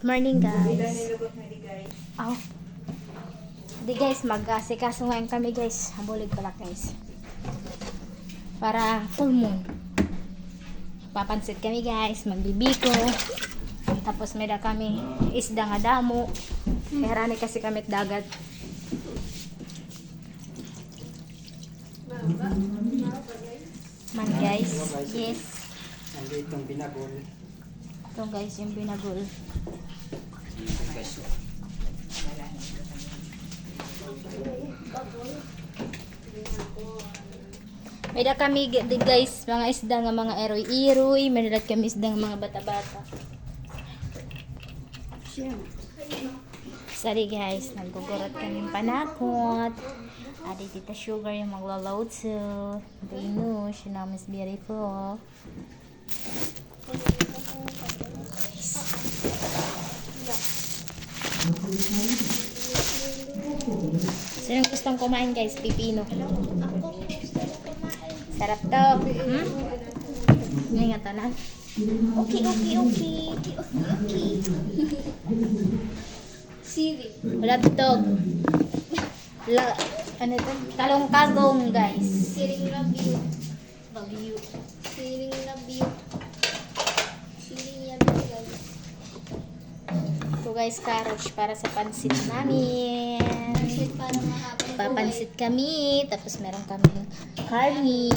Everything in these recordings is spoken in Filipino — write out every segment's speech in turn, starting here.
Good morning guys. Guys. Oh. Di guys, mag-asikaso ngayon kami guys. Habulig pala guys. Para full moon. Papansit kami guys, magbibiko. Tapos may da kami isda nga damo. Kaya rani kasi kami dagat. Man guys, yes. Nandito ang binagol. Ito guys, yung binagol. May da kami guys, mga isda nga mga eroy-eroy, may da kami isda nga mga bata-bata. Sorry guys, nagugurot kami panakot. Adi tita Sugar yung maglaload so. You know, Miss Beautiful. Sino gustong kumain guys? Pipino. Sarap to. Hmm? Ngayon nga tanan. Okay, okay, okay. Okay, okay, Siri. Wala bitog. La, ano ito? Talong kagong guys. Siring love you. Love you. Siring love you. Siring yan guys. Ito guys, carrots para sa pansit namin. Papansit kami. Tapos meron kami carne.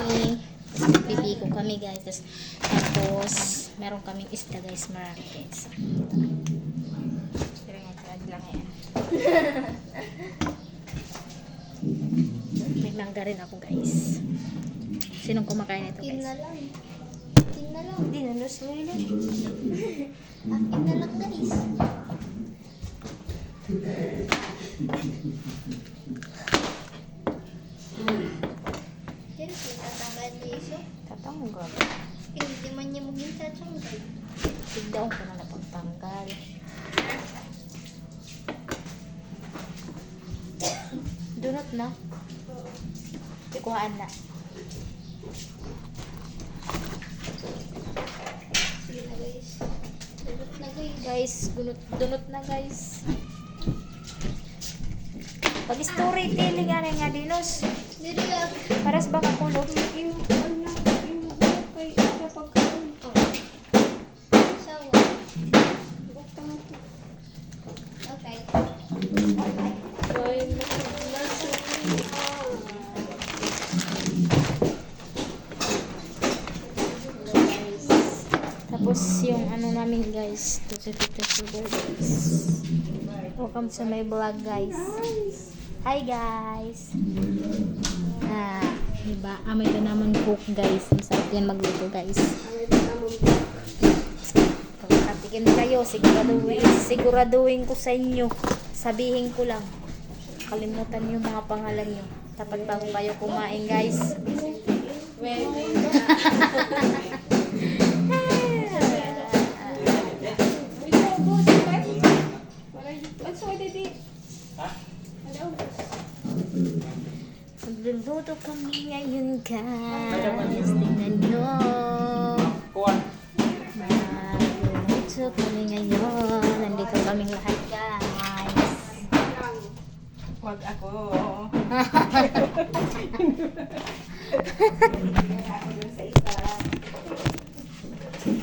Tapos bibiko kami guys. Tapos, tapos meron kaming isda guys. Marami guys. Pero nga, lang yan. May mangga rin ako guys. Sinong kumakain nito Akin guys? na lang. Akin na lang. Hindi, nalusloy lang. Akin na lang guys. Pero tatanggal niya iso. Tatanggal. Hindi man niya maging tatanggal. Tigdaon ko na napagtanggal. Dunot na. Ikuhaan na. Sige na guys. Sagot na guys. Guys, dunot, dunot na guys. Pag story telling nga nga dinos. Ah. Paras baka kulog. Tapos yung ano namin guys, to sa Tita Sugar guys. Welcome to my vlog guys. Hi guys. Ah, diba? Amoy ka naman cook guys. Masarap yan magluto guys. Pagkatikin kayo, siguraduhin, siguraduhin ko sa inyo. Sabihin ko lang. Kalimutan yung mga pangalan nyo. Tapat bago kayo kumain guys. Magluluto kami ngayon guys. Tingnan nyo. Kuwan. Magluluto kami ngayon. Nandito kaming lahat guys. Huwag ako.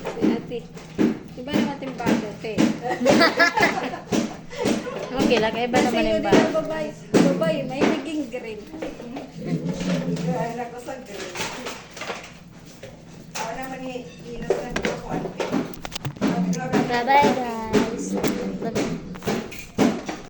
Si ate. Iba naman timpado, te. Okay lang, iba naman yung ba? babay. Babay, may naging green. Kaya ako sa green. Ako naman ni Inos na ko ate. Bye-bye.